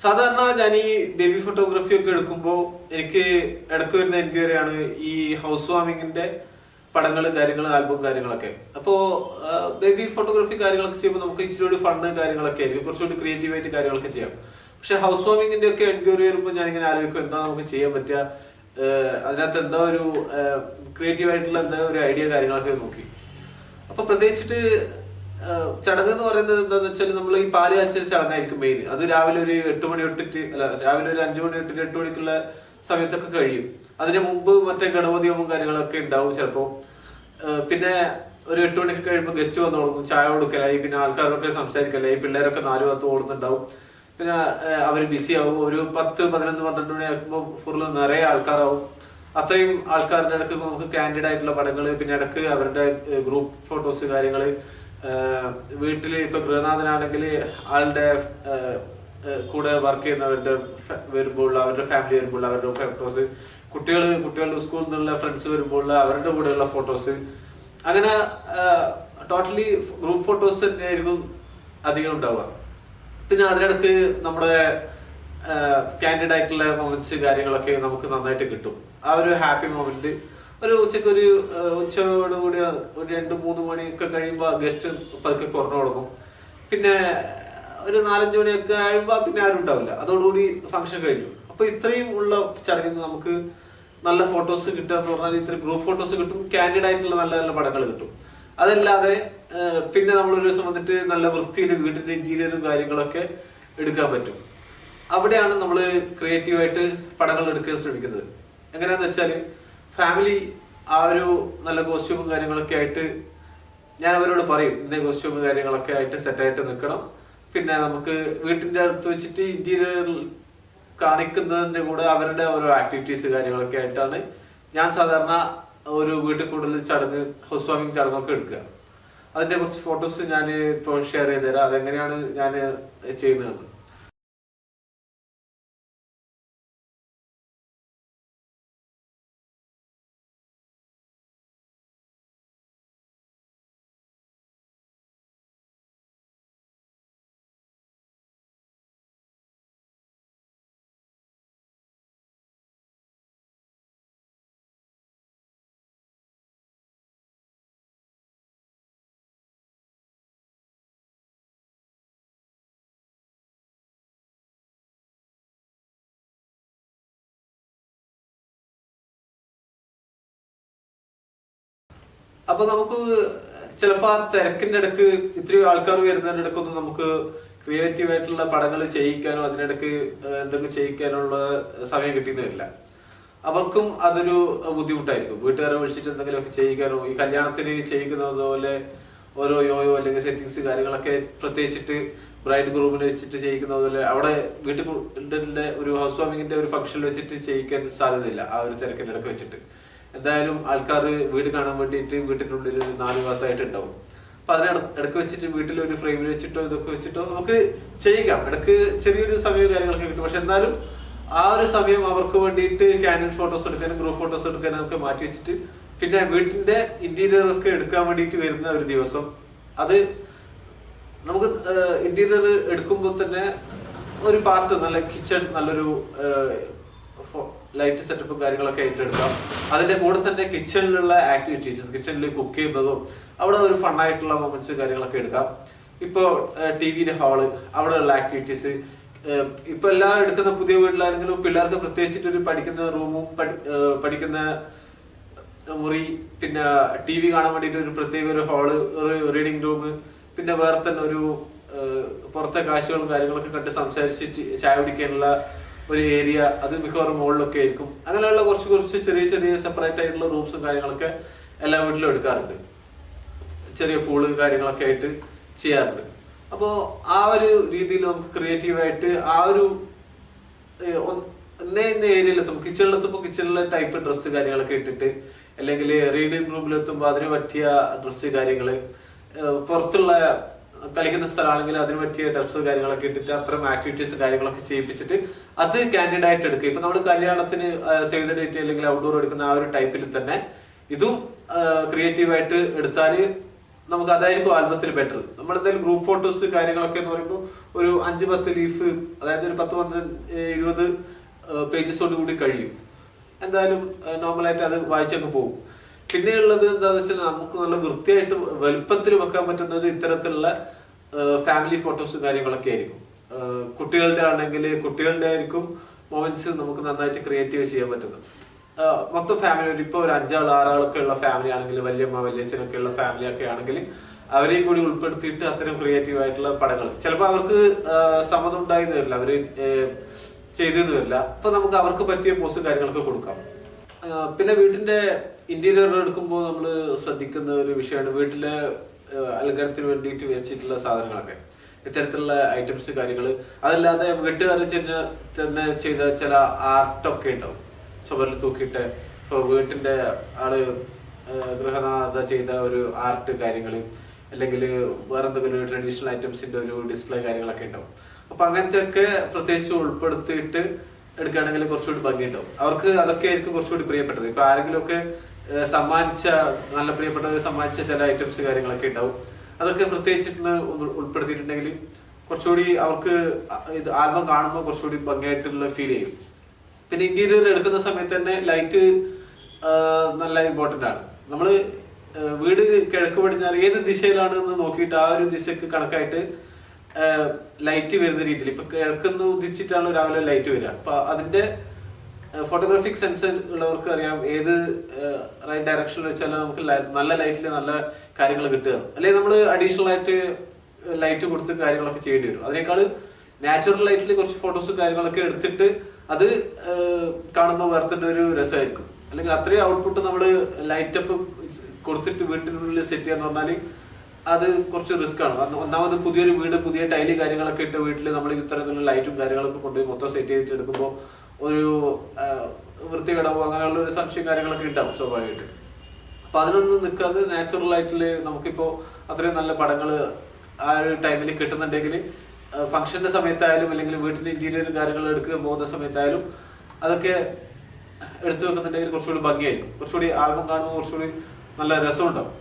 സാധാരണ ഞാൻ ഈ ബേബി ഫോട്ടോഗ്രാഫി ഒക്കെ എടുക്കുമ്പോൾ എനിക്ക് ഇടയ്ക്ക് വരുന്ന എനിക്ക് വരെയാണ് ഈ ഹൗസ് വാമിങ്ങിന്റെ പടങ്ങൾ കാര്യങ്ങൾ ആൽബം കാര്യങ്ങളൊക്കെ. അപ്പോൾ ബേബി ഫോട്ടോഗ്രാഫി കാര്യങ്ങളൊക്കെ ചെയ്യുമ്പോൾ നമുക്ക് ഇച്ചിരി കൂടി ഫണ്ട് കാര്യങ്ങളൊക്കെ ആയിരിക്കും. കുറച്ചുകൂടി ക്രിയേറ്റീവായിട്ട് കാര്യങ്ങളൊക്കെ ചെയ്യാം. പക്ഷെ ഹൗസ് വാമിങ്ങിന്റെ ഒക്കെ എൻക്വയറി വരുമ്പോൾ ഞാൻ ഇങ്ങനെ ആലോചിക്കും എന്താ നമുക്ക് ചെയ്യാൻ പറ്റുക അതിനകത്ത് എന്താ ഒരു ക്രിയേറ്റീവ് ആയിട്ടുള്ള എന്താ ഒരു ഐഡിയ കാര്യങ്ങളൊക്കെ നോക്കി. അപ്പൊ പ്രത്യേകിച്ചിട്ട് ചടങ്ങ് എന്ന് പറയുന്നത് എന്താന്ന് വെച്ചാൽ നമ്മൾ ഈ പാൽ കാച്ച ചടങ്ങായിരിക്കും മെയിൻ അത് രാവിലെ ഒരു എട്ട് മണി തൊട്ടിട്ട് അല്ല രാവിലെ ഒരു അഞ്ചു മണി തൊട്ടിട്ട് എട്ട് മണിക്കുള്ള സമയത്തൊക്കെ കഴിയും. അതിന് മുമ്പ് മറ്റേ ഗണപതി ഹോമം കാര്യങ്ങളൊക്കെ ഉണ്ടാവും ചിലപ്പോൾ പിന്നെ ഒരു എട്ട് മണിക്ക് കഴിയുമ്പോൾ ഗസ്റ്റ് വന്നു തുടങ്ങും ചായ കൊടുക്കലായി പിന്നെ ആൾക്കാരൊക്കെ സംസാരിക്കലായി പിള്ളേരൊക്കെ നാലു ഭാഗത്ത് ഓടുന്നുണ്ടാവും. പിന്നെ അവർ ബിസി ആവും. ഒരു പത്ത് പതിനൊന്ന് പന്ത്രണ്ട് മണി ആകുമ്പോൾ ഫുള്ള് നിറയെ ആൾക്കാരാവും. അത്രയും ആൾക്കാരുടെ ഇടയ്ക്ക് നമുക്ക് കാൻഡിഡ് ആയിട്ടുള്ള പടങ്ങൾ പിന്നെ ഇടയ്ക്ക് അവരുടെ ഗ്രൂപ്പ് ഫോട്ടോസ് കാര്യങ്ങൾ വീട്ടിൽ ഇപ്പൊ ഗൃഹനാഥനാണെങ്കിൽ ആളുടെ കൂടെ വർക്ക് ചെയ്യുന്നവരുടെ വരുമ്പോൾ അവരുടെ ഫാമിലി വരുമ്പോൾ അവരുടെ ഫോട്ടോസ് കുട്ടികൾ കുട്ടികളുടെ സ്കൂളിൽ നിന്നുള്ള ഫ്രണ്ട്സ് വരുമ്പോൾ അവരുടെ കൂടെയുള്ള ഫോട്ടോസ് അങ്ങനെ ടോട്ടലി ഗ്രൂപ്പ് ഫോട്ടോസ് തന്നെയായിരിക്കും അധികം ഉണ്ടാവുക. പിന്നെ അതിനിടക്ക് നമ്മുടെ ആയിട്ടുള്ള മൊമെന്റ്സ് കാര്യങ്ങളൊക്കെ നമുക്ക് നന്നായിട്ട് കിട്ടും. ആ ഒരു ഹാപ്പി മൊമെന്റ് ഒരു ഉച്ചയ്ക്ക് ഒരു ആഹ് ഉച്ചയോട് കൂടി ഒരു രണ്ട് മൂന്ന് മണിയൊക്കെ കഴിയുമ്പോൾ ഗസ്റ്റ് പതുക്കെ കുറഞ്ഞു തുടങ്ങും പിന്നെ ഒരു നാലഞ്ച് മണിയൊക്കെ കഴിയുമ്പോൾ പിന്നെ ആരും ഉണ്ടാവില്ല. അതോടുകൂടി ഫംഗ്ഷൻ കഴിഞ്ഞു. അപ്പൊ ഇത്രയും ഉള്ള ചടങ്ങിൽ നിന്ന് നമുക്ക് നല്ല ഫോട്ടോസ് കിട്ടുക എന്ന് പറഞ്ഞാൽ ഇത്ര ഗ്രൂപ്പ് ഫോട്ടോസ് കിട്ടും കാൻഡിഡ് ആയിട്ടുള്ള നല്ല നല്ല പടങ്ങൾ കിട്ടും. അതല്ലാതെ പിന്നെ നമ്മൾ ഒരു ദിവസം വന്നിട്ട് നല്ല വൃത്തിയിൽ വീടിന്റെ ഇന്റീരിയറും കാര്യങ്ങളൊക്കെ എടുക്കാൻ പറ്റും. അവിടെയാണ് നമ്മൾ ക്രിയേറ്റീവായിട്ട് പടങ്ങൾ എടുക്കാൻ ശ്രമിക്കുന്നത്. എങ്ങനെയാന്ന് വെച്ചാൽ ഫാമിലി ആ ഒരു നല്ല കോസ്റ്റ്യൂമും കാര്യങ്ങളൊക്കെ ആയിട്ട് ഞാൻ അവരോട് പറയും ഇന്ന കോസ്റ്റ്യൂം കാര്യങ്ങളൊക്കെ ആയിട്ട് സെറ്റായിട്ട് നിൽക്കണം. പിന്നെ നമുക്ക് വീട്ടിന്റെ അടുത്ത് വെച്ചിട്ട് ഇന്റീരിയർ കാണിക്കുന്നതിന്റെ കൂടെ അവരുടെ ഓരോ ആക്ടിവിറ്റീസ് കാര്യങ്ങളൊക്കെ ആയിട്ടാണ് ഞാൻ സാധാരണ ഒരു വീട്ടിൽ കൂടുതൽ ചടങ്ങ് ഹൗസ് വാമിങ് ചടങ്ങൊക്കെ എടുക്കുക. അതിന്റെ കുറച്ച് ഫോട്ടോസ് ഞാൻ ഇപ്പോൾ ഷെയർ ചെയ്ത് തരാം അതെങ്ങനെയാണ് ഞാൻ ചെയ്യുന്നതെന്ന്. അപ്പൊ നമുക്ക് ചിലപ്പോ ആ തിരക്കിന്റെ ഇടയ്ക്ക് ഇത്രയും ആൾക്കാർ വരുന്നതിന്റെ ഇടക്കൊന്നും നമുക്ക് ക്രിയേറ്റീവ് ആയിട്ടുള്ള പടങ്ങൾ ചെയ്യിക്കാനോ അതിനിടക്ക് എന്തെങ്കിലും ചെയ്യിക്കാനുള്ള സമയം കിട്ടിയെന്ന് വരില്ല. അവർക്കും അതൊരു ബുദ്ധിമുട്ടായിരിക്കും. വീട്ടുകാരെ വിളിച്ചിട്ട് എന്തെങ്കിലും ഒക്കെ ചെയ്യിക്കാനോ ഈ കല്യാണത്തിന് ചെയ്യിക്കുന്നത് പോലെ ഓരോ യോയോ അല്ലെങ്കിൽ സെറ്റിങ്സ് കാര്യങ്ങളൊക്കെ പ്രത്യേകിച്ചിട്ട് ബ്രൈഡ് ഗ്രൂമിനെ വെച്ചിട്ട് ചെയ്യിക്കുന്നത് പോലെ അവിടെ വീട്ടിൽ ഒരു ഹൗസ് വാമിങ്ങിന്റെ ഒരു ഫംഗ്ഷനിൽ വെച്ചിട്ട് ചെയ്യിക്കാൻ സാധ്യതയില്ല ആ ഒരു തിരക്കിന്റെ ഇടയ്ക്ക് വെച്ചിട്ട്. എന്തായാലും ആൾക്കാർ വീട് കാണാൻ വേണ്ടിയിട്ട് വീട്ടിനുള്ളിൽ ഉള്ളിൽ നാല് ഭാഗത്തായിട്ട് ഉണ്ടാവും. അപ്പൊ അതിനെ ഇടയ്ക്ക് വെച്ചിട്ട് വീട്ടിൽ ഒരു ഫ്രെയിമിൽ വെച്ചിട്ടോ ഇതൊക്കെ വെച്ചിട്ടോ നമുക്ക് ചെയ്യിക്കാം ഇടയ്ക്ക് ചെറിയൊരു സമയം കാര്യങ്ങളൊക്കെ കിട്ടും. പക്ഷെ എന്നാലും ആ ഒരു സമയം അവർക്ക് വേണ്ടിയിട്ട് ക്യാനൻ ഫോട്ടോസ് എടുക്കാനും ഗ്രൂപ്പ് ഫോട്ടോസ് എടുക്കാനും ഒക്കെ മാറ്റി വെച്ചിട്ട് പിന്നെ വീട്ടിന്റെ ഇന്റീരിയർ ഒക്കെ എടുക്കാൻ വേണ്ടിയിട്ട് വരുന്ന ഒരു ദിവസം അത് നമുക്ക് ഇന്റീരിയർ എടുക്കുമ്പോൾ തന്നെ ഒരു പാർട്ട് നല്ല കിച്ചൺ നല്ലൊരു ലൈറ്റ് സെറ്റപ്പും കാര്യങ്ങളൊക്കെ എടുക്കാം അതിന്റെ കൂടെ തന്നെ കിച്ചണിലുള്ള ആക്ടിവിറ്റീസ് കിച്ചണിൽ കുക്ക് ചെയ്യുന്നതും അവിടെ ഒരു ഫണ്ണായിട്ടുള്ള മൊമെന്റ്സ് കാര്യങ്ങളൊക്കെ എടുക്കാം. ഇപ്പോൾ ടി വിയിലെ ഹാൾ അവിടെയുള്ള ആക്ടിവിറ്റീസ് ഇപ്പൊ എല്ലാം എടുക്കുന്ന പുതിയ വീട്ടിലാണെങ്കിലും പിള്ളേർക്ക് പ്രത്യേകിച്ചിട്ട് ഒരു പഠിക്കുന്ന റൂമും പഠിക്കുന്ന മുറി പിന്നെ ടി വി കാണാൻ വേണ്ടിയിട്ട് ഒരു പ്രത്യേക ഒരു ഹാൾ ഒരു റീഡിംഗ് റൂം പിന്നെ വേറെ തന്നെ ഒരു പുറത്തെ കാഴ്ചകളും കാര്യങ്ങളൊക്കെ കണ്ട് സംസാരിച്ചിട്ട് ചായ കുടിക്കാനുള്ള ഒരു ഏരിയ അത് മിക്കവാറും മുകളിലൊക്കെ ആയിരിക്കും. അങ്ങനെയുള്ള കുറച്ച് കുറച്ച് ചെറിയ ചെറിയ സെപ്പറേറ്റ് ആയിട്ടുള്ള റൂംസും കാര്യങ്ങളൊക്കെ എല്ലാ വീട്ടിലും എടുക്കാറുണ്ട്. ചെറിയ പൂൾ കാര്യങ്ങളൊക്കെ ആയിട്ട് ചെയ്യാറുണ്ട്. അപ്പോൾ ആ ഒരു രീതിയിൽ നമുക്ക് ക്രിയേറ്റീവായിട്ട് ആ ഒരു ഇന്നേ ഇന്ന ഏരിയയിലെത്തുമ്പോൾ കിച്ചണിലെത്തുമ്പോൾ കിച്ചണിലെ ടൈപ്പ് ഡ്രസ്സ് കാര്യങ്ങളൊക്കെ ഇട്ടിട്ട് അല്ലെങ്കിൽ റീഡിംഗ് റൂമിലെത്തുമ്പോൾ അതിന് പറ്റിയ ഡ്രസ്സ് കാര്യങ്ങൾ പുറത്തുള്ള കളിക്കുന്ന സ്ഥലമാണെങ്കിൽ അതിന് പറ്റിയ ഡ്രസ്സ് കാര്യങ്ങളൊക്കെ ഇട്ടിട്ട് അത്തരം ആക്ടിവിറ്റീസ് കാര്യങ്ങളൊക്കെ ചെയ്യിപ്പിച്ചിട്ട് അത് കാൻഡിഡ് ആയിട്ട് എടുക്കുക ഇപ്പൊ നമ്മൾ കല്യാണത്തിന് സേവ് ദ ഡേറ്റ് അല്ലെങ്കിൽ ഔട്ട്ഡോർ എടുക്കുന്ന ആ ഒരു ടൈപ്പിൽ തന്നെ ഇതും ക്രിയേറ്റീവായിട്ട് എടുത്താൽ നമുക്ക് അതായിരിക്കും ആൽബത്തിൽ ബെറ്റർ നമ്മുടെ എന്തായാലും ഗ്രൂപ്പ് ഫോട്ടോസ് കാര്യങ്ങളൊക്കെ എന്ന് പറയുമ്പോൾ ഒരു അഞ്ച് പത്ത് ലീഫ് അതായത് ഒരു പത്ത് പന്ത്രണ്ട് ഇരുപത് പേജസോട് കൂടി കഴിയും. എന്തായാലും നോർമലായിട്ട് അത് വായിച്ചൊക്കെ പോകും. പിന്നെയുള്ളത് എന്താണെന്ന് വെച്ചാൽ നമുക്ക് നല്ല വൃത്തിയായിട്ട് വലുപ്പത്തിൽ വെക്കാൻ പറ്റുന്നത് ഇത്തരത്തിലുള്ള ഫാമിലി ഫോട്ടോസും കാര്യങ്ങളൊക്കെ ആയിരിക്കും. കുട്ടികളുടെ ആണെങ്കിൽ കുട്ടികളുടെ ആയിരിക്കും മൊമെന്റ്സ് നമുക്ക് നന്നായിട്ട് ക്രിയേറ്റീവ് ചെയ്യാൻ പറ്റുന്നത്. മൊത്തം ഫാമിലി ഒരു ഇപ്പൊ ഒരു അഞ്ചാൾ ആറാളൊക്കെ ഉള്ള ഫാമിലി ആണെങ്കിൽ വല്യമ്മ വല്യച്ഛനൊക്കെ ഉള്ള ഫാമിലി ഒക്കെ ആണെങ്കിൽ അവരെയും കൂടി ഉൾപ്പെടുത്തിയിട്ട് അത്തരം ക്രിയേറ്റീവ് ആയിട്ടുള്ള പടങ്ങൾ. ചിലപ്പോൾ അവർക്ക് സമ്മതം ഉണ്ടായിരുന്നു വരില്ല. ഏഹ് ചെയ്തെന്ന് വരില്ല. അപ്പൊ നമുക്ക് അവർക്ക് പറ്റിയ പോസ്റ്റ് കാര്യങ്ങളൊക്കെ കൊടുക്കാം. പിന്നെ വീട്ടിന്റെ ഇന്റീരിയർ എടുക്കുമ്പോൾ നമ്മൾ ശ്രദ്ധിക്കുന്ന ഒരു വിഷയമാണ് വീട്ടിലെ അലങ്കാരത്തിന് വേണ്ടിയിട്ട് വെച്ചിട്ടുള്ള സാധനങ്ങളൊക്കെ. ഇത്തരത്തിലുള്ള ഐറ്റംസ് കാര്യങ്ങൾ അതല്ലാതെ വീട്ടുകാർ ചെന്ന് തന്നെ ചെയ്ത ചില ആർട്ടൊക്കെ ഉണ്ടാവും. ചുമരിൽ തൂക്കിയിട്ട് ഇപ്പോൾ വീട്ടിന്റെ ആൾ ഗൃഹനാഥ ചെയ്ത ഒരു ആർട്ട് കാര്യങ്ങൾ അല്ലെങ്കിൽ വേറെ എന്തെങ്കിലും ട്രഡീഷണൽ ഐറ്റംസിന്റെ ഒരു ഡിസ്പ്ലേ കാര്യങ്ങളൊക്കെ ഉണ്ടാവും. അപ്പൊ അങ്ങനത്തെ ഒക്കെ പ്രത്യേകിച്ച് ഉൾപ്പെടുത്തിയിട്ട് എടുക്കുകയാണെങ്കിൽ കുറച്ചുകൂടി ഭംഗിയുണ്ടാവും. അവർക്ക് അതൊക്കെ ആയിരിക്കും കുറച്ചുകൂടി പ്രിയപ്പെട്ടത്. ഇപ്പൊ ആരെങ്കിലും ഒക്കെ സമ്മാനിച്ച നല്ല പ്രിയപ്പെട്ടത് സമ്മാനിച്ച ചില ഐറ്റംസ് കാര്യങ്ങളൊക്കെ ഉണ്ടാവും. അതൊക്കെ പ്രത്യേകിച്ചിട്ട് ഉൾപ്പെടുത്തിയിട്ടുണ്ടെങ്കിൽ കുറച്ചുകൂടി അവർക്ക് ഇത് ആൽബം കാണുമ്പോൾ കുറച്ചുകൂടി ഭംഗിയായിട്ടുള്ള ഫീൽ ചെയ്യും. പിന്നെ ഇന്റീരിയർ എടുക്കുന്ന സമയത്ത് തന്നെ ലൈറ്റ് നല്ല ഇമ്പോർട്ടന്റ് ആണ്. നമ്മൾ വീട് കിഴക്ക് പടിഞ്ഞാറ് ഏത് ദിശയിലാണ് എന്ന് നോക്കിയിട്ട് ആ ഒരു ദിശക്ക് കണക്കായിട്ട് ലൈറ്റ് വരുന്ന രീതിയിൽ. ഇപ്പൊ കിഴക്കുന്ന് ഉദിച്ചിട്ടാണ് രാവിലെ ലൈറ്റ് വരിക. അപ്പൊ അതിന്റെ ഫോട്ടോഗ്രാഫിക് സെൻസ് ഉള്ളവർക്ക് അറിയാം ഏത് റൈറ്റ് ഡയറക്ഷനിൽ വെച്ചാൽ നമുക്ക് നല്ല ലൈറ്റിൽ നല്ല കാര്യങ്ങൾ കിട്ടുക. അല്ലെങ്കിൽ നമ്മൾ അഡീഷണൽ ആയിട്ട് ലൈറ്റ് കൊടുത്ത് കാര്യങ്ങളൊക്കെ ചെയ്യേണ്ടി വരും. അതിനേക്കാൾ നാച്ചുറൽ ലൈറ്റിൽ കുറച്ച് ഫോട്ടോസും കാര്യങ്ങളൊക്കെ എടുത്തിട്ട് അത് കാണുമ്പോൾ വരത്തേണ്ട ഒരു രസമായിരിക്കും. അല്ലെങ്കിൽ അത്രയും ഔട്ട്പുട്ട് നമ്മൾ ലൈറ്റപ്പ് കൊടുത്തിട്ട് വീട്ടിനുള്ളിൽ സെറ്റ് ചെയ്യാന്ന് പറഞ്ഞാൽ അത് കുറച്ച് റിസ്ക് ആണ്. ഒന്നാമത് പുതിയൊരു വീട് പുതിയ ടൈൽ കാര്യങ്ങളൊക്കെ ഇട്ട് വീട്ടിൽ നമ്മൾ ഇത്തരത്തിലുള്ള ലൈറ്റും കാര്യങ്ങളൊക്കെ കൊണ്ടുപോയി മൊത്തം സെറ്റ് ചെയ്തിട്ട് എടുക്കുമ്പോൾ ഒരു വൃത്തി വൃത്തികേടാവോ അങ്ങനെയുള്ള ഒരു സംശയം കാര്യങ്ങളൊക്കെ ഉണ്ടാവും സ്വാഭാവികമായിട്ട്. അപ്പൊ അതിനൊന്നും നിൽക്കാതെ നാച്ചുറൽ ആയിട്ടുള്ള നമുക്കിപ്പോ അത്രയും നല്ല പടങ്ങൾ ആ ഒരു ടൈമിൽ കിട്ടുന്നുണ്ടെങ്കിൽ ഫംഗ്ഷന്റെ സമയത്തായാലും അല്ലെങ്കിൽ വീട്ടിന്റെ ഇന്റീരിയർ കാര്യങ്ങൾ എടുക്കാൻ പോകുന്ന സമയത്തായാലും അതൊക്കെ എടുത്തു വെക്കുന്നുണ്ടെങ്കിൽ കുറച്ചുകൂടി ഭംഗിയായിരിക്കും. കുറച്ചുകൂടി ആൽബം കാണുമ്പോൾ കുറച്ചുകൂടി നല്ല രസമുണ്ടാവും.